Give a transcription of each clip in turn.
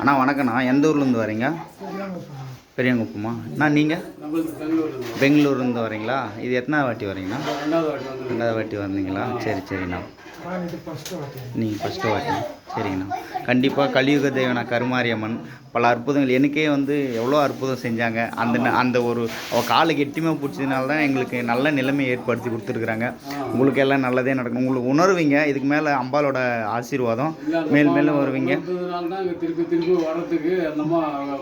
அண்ணா வணக்கண்ணா எந்த ஊர்லேருந்து வரீங்க? பெரியங்குப்பமா. அண்ணா நீங்கள் பெங்களூர்லேருந்து வரீங்களா? இது எத்தனாவது வாட்டி வரீங்கண்ணா? ரெண்டாவது வாட்டி வந்தீங்களா? சரி சரிண்ணா. நீங்கள் ஃபஸ்ட்டு வாட்டி. சரிங்கண்ணா. கண்டிப்பாக கலியுக தேவனா கருமாரியம்மன். பல அற்புதங்கள். எனக்கே வந்து எவ்வளோ அற்புதம் செஞ்சாங்க. அந்த ந- அந்த ஒரு காலுக்கு காலை பிடிச்சதுனால தான் எங்களுக்கு நல்ல நிலைமை ஏற்படுத்தி கொடுத்துருக்குறாங்க. உங்களுக்கு எல்லாம் நல்லதே நடக்கும். உங்களுக்கு உணர்வீங்க. இதுக்கு மேலே அம்பாலோட ஆசீர்வாதம். மேல் மேலும் வருவீங்க. திருப்பி திருப்பி வர்றதுக்கு அந்த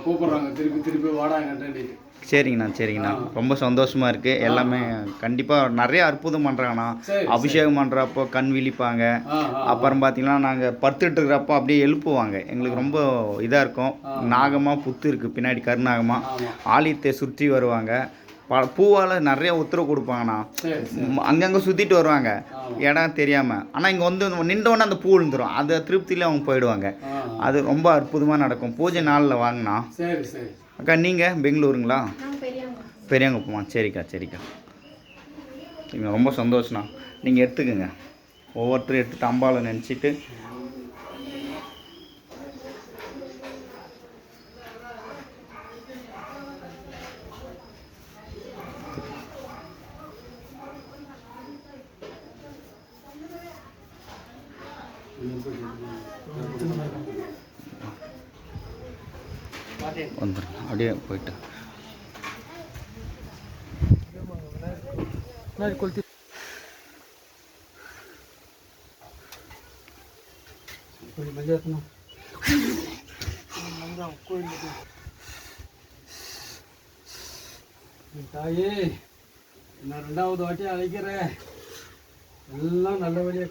கூப்பிட்றாங்க திருப்பி திருப்பி வாடாங்கன்ட்டு சரிங்கண்ணா சரிங்கண்ணா. ரொம்ப சந்தோஷமாக இருக்குது எல்லாமே கண்டிப்பாக நிறைய அற்புதம் பண்ணுறாங்கண்ணா அபிஷேகம் பண்ணுறப்போ கண் விழிப்பாங்க. அப்புறம் பார்த்தீங்கன்னா நாங்கள் படுத்துட்டு இருக்கிறப்போ அப்படியே எழுப்புவாங்க. எங்களுக்கு ரொம்ப இதாக இருக்கும். நாகமாக புத்து இருக்குது பின்னாடி கருநாகமாக ஆலயத்தை சுற்றி வருவாங்க. ப பூவால் நிறைய உத்தரவு கொடுப்பாங்கண்ணா. அங்கங்கே சுற்றிட்டு வருவாங்க. இடம் தெரியாமல் ஆனால் இங்கே வந்து நின்றவொடனே அந்த பூ விழுந்துரும். அந்த திருப்தியில் அவங்க போயிடுவாங்க. அது ரொம்ப அற்புதமாக நடக்கும். பூஜை நாளில் வாங்கினா சரி சரி. அக்கா நீங்கள் பெங்களூருங்களா? நாங்கள் பெரியவங்க. சரிக்கா சரிக்கா. சரிங்க ரொம்ப சந்தோஷண்ணா நீங்கள் எடுத்துக்கோங்க. ஒவ்வொருத்தரும் எடுத்துட்டு அம்பாவை நினச்சிட்டு வந்துடுங்க அப்படியே போயிட்டு. கொளுத்தி தாயே நான் ரெண்டாவது வாட்டி அழைக்கிறேன். எல்லாம் நல்லபடியாக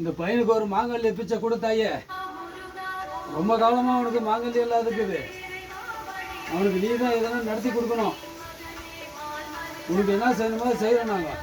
இந்த பையனுக்கு ஒரு மாங்கல்ய பிச்சை கொடுத்தாயே. ரொம்ப காலமா அவனுக்கு மாங்கல்யம் இல்லாத இருக்குது. அவனுக்கு நீ தான் எதனா நடத்தி கொடுக்கணும். உனக்கு என்ன செய்யணுமோ செய்கிறோம் நாங்கள்